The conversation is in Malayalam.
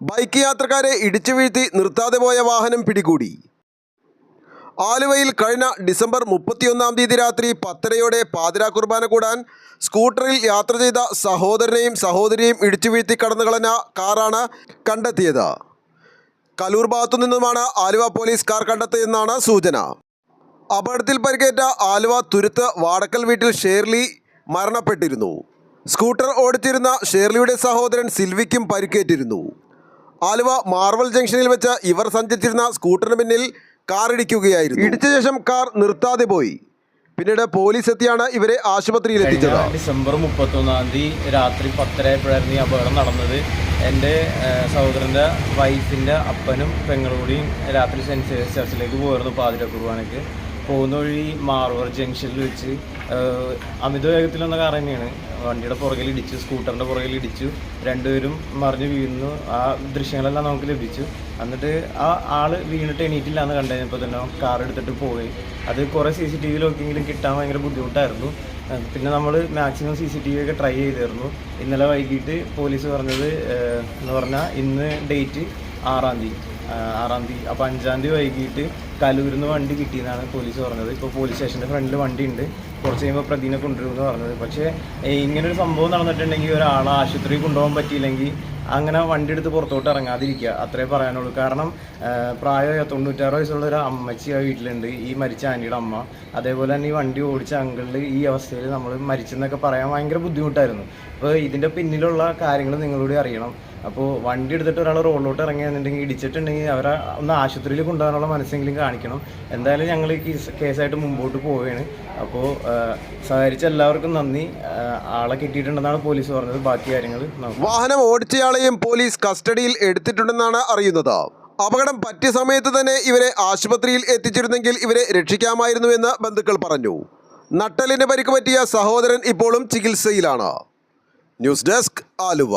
ബൈക്ക് യാത്രക്കാരെ ഇടിച്ചു വീഴ്ത്തി നിർത്താതെ പോയ വാഹനം പിടികൂടി. ആലുവയിൽ കഴിഞ്ഞ ഡിസംബർ മുപ്പത്തിയൊന്നാം തീയതി രാത്രി പത്തരയോടെ പാതിരാ കുർബാന കൂടാൻ സ്കൂട്ടറിൽ യാത്ര ചെയ്ത സഹോദരനെയും സഹോദരിയെയും ഇടിച്ചു വീഴ്ത്തി കടന്നുകളഞ്ഞ കാറാണ് കണ്ടെത്തിയത്. കലൂർ ഭാഗത്തു നിന്നുമാണ് ആലുവ പോലീസ് കാർ കണ്ടെത്തിയെന്നാണ് സൂചന. അപകടത്തിൽ പരിക്കേറ്റ ആലുവ തുരുത്ത് വാടക്കൽ വീട്ടിൽ ഷേർലി മരണപ്പെട്ടിരുന്നു. സ്കൂട്ടർ ഓടിച്ചിരുന്ന ഷേർലിയുടെ സഹോദരൻ സിൽവിക്കും പരിക്കേറ്റിരുന്നു. ആലുവ മാർവൽ ജംഗ്ഷനിൽ വെച്ച് ഇവർ സഞ്ചരിച്ചിരുന്ന സ്കൂട്ടറിന് പിന്നിൽ കാർ ഇടിക്കുകയായിരുന്നു. ഇടിച്ച ശേഷം കാർ നിർത്താതെ പോയി. പിന്നീട് പോലീസ് എത്തിയാണ് ഇവരെ ആശുപത്രിയിൽ എത്തിച്ചത്. ഡിസംബർ മുപ്പത്തൊന്നാം തീയതി രാത്രി പത്തരയപ്പോഴായിരുന്നു ഈ അപകടം നടന്നത്? എന്റെ സഹോദരന്റെ വൈഫിന്റെ അപ്പനും പെങ്ങളൂടിയും രാത്രി സെന്റ് സേവിയസ് ചർച്ചിലേക്ക് പോയിരുന്നു പാതിര കുർബാനയ്ക്ക്. പോകുന്ന വഴി മാറുവർ ജംഗ്ഷനിൽ വെച്ച് അമിത വേഗത്തിലൊന്ന കാർ തന്നെയാണ്. വണ്ടിയുടെ പുറകിൽ ഇടിച്ചു സ്കൂട്ടറിന്റെ പുറകിൽ ഇടിച്ചു രണ്ടുപേരും മറിഞ്ഞ് വീണു ആ ദൃശ്യങ്ങളെല്ലാം നമുക്ക് ലഭിച്ചു. എന്നിട്ട് ആ ആൾ വീണിട്ട് എണീറ്റില്ല എന്ന് കണ്ടു കഴിഞ്ഞപ്പോൾ തന്നെ കാർ എടുത്തിട്ട് പോയി. അത് കുറേ സി സി ടി വിയിലൊക്കെങ്കിലും കിട്ടാൻ ഭയങ്കര ബുദ്ധിമുട്ടായിരുന്നു. പിന്നെ നമ്മൾ maximum C C T V ഒക്കെ ട്രൈ ചെയ്തിരുന്നു. ഇന്നലെ വൈകിട്ട് പോലീസ് പറഞ്ഞത് എന്ന് പറഞ്ഞാൽ ഇന്ന് ഡേറ്റ് ആറാം തീയതി. ആറാം തീയതി അപ്പോൾ അഞ്ചാം തീയതി വൈകിട്ട് കലൂരിന്ന് വണ്ടി കിട്ടിയെന്നാണ് പോലീസ് പറഞ്ഞത്. ഇപ്പോൾ പോലീസ് സ്റ്റേഷന്റെ ഫ്രണ്ടിൽ വണ്ടി ഉണ്ട് കുറച്ച് കഴിയുമ്പോൾ പ്രതിനെ കൊണ്ടുവരുമെന്ന് പറഞ്ഞത്. പക്ഷേ ഇങ്ങനെ ഇങ്ങനൊരു സംഭവം നടന്നിട്ടുണ്ടെങ്കിൽ ഒരാളെ ആശുപത്രിയിൽ കൊണ്ടുപോകാൻ പറ്റിയില്ലെങ്കിൽ അങ്ങനെ വണ്ടി എടുത്ത് പുറത്തോട്ട് ഇറങ്ങാതിരിക്കുക. അത്രേ പറയാനുള്ളൂ. കാരണം പ്രായമായ തൊണ്ണൂറ്റാറ് വയസ്സുള്ള ഒരു അമ്മച്ചി ആ വീട്ടിലുണ്ട്. ഈ മരിച്ച ആന്റിയുടെ അമ്മ. അതേപോലെ തന്നെ ഈ വണ്ടി ഓടിച്ച അങ്കിളിൽ ഈ അവസ്ഥയിൽ നമ്മൾ മരിച്ചെന്നൊക്കെ പറയാൻ ഭയങ്കര ബുദ്ധിമുട്ടായിരുന്നു. അപ്പോൾ ഇതിന്റെ പിന്നിലുള്ള കാര്യങ്ങൾ നിങ്ങളോട് അറിയണം. അപ്പോൾ വണ്ടി എടുത്തിട്ട് ഒരാൾ റോഡിലോട്ട് ഇറങ്ങിയെന്നുണ്ടെങ്കിൽ ഇടിച്ചിട്ടുണ്ടെങ്കിൽ അവരെ ഒന്ന് ആശുപത്രിയിൽ കൊണ്ടുപോകാനുള്ള മനസ്സെങ്കിലും കാണിക്കണം. എന്തായാലും ഞങ്ങൾ ഈ കേസ് കേസായിട്ട് മുമ്പോട്ട് പോവുകയാണ് അപ്പോൾ സഹകരിച്ച എല്ലാവർക്കും നന്ദി. ആളെ കിട്ടിയിട്ടുണ്ടെന്നാണ് പോലീസ് പറഞ്ഞത്. ബാക്കി കാര്യങ്ങൾ വാഹനം ഓടിച്ചയാളെയും പോലീസ് കസ്റ്റഡിയിൽ എടുത്തിട്ടുണ്ടെന്നാണ് അറിയുന്നത്. അപകടം പറ്റിയ സമയത്ത് തന്നെ ഇവരെ ആശുപത്രിയിൽ എത്തിച്ചിരുന്നെങ്കിൽ ഇവരെ രക്ഷിക്കാമായിരുന്നു എന്ന് ബന്ധുക്കൾ പറഞ്ഞു. നട്ടലിന് പരിക്ക് പറ്റിയ സഹോദരൻ ഇപ്പോഴും ചികിത്സയിലാണ്. News desk Aluva.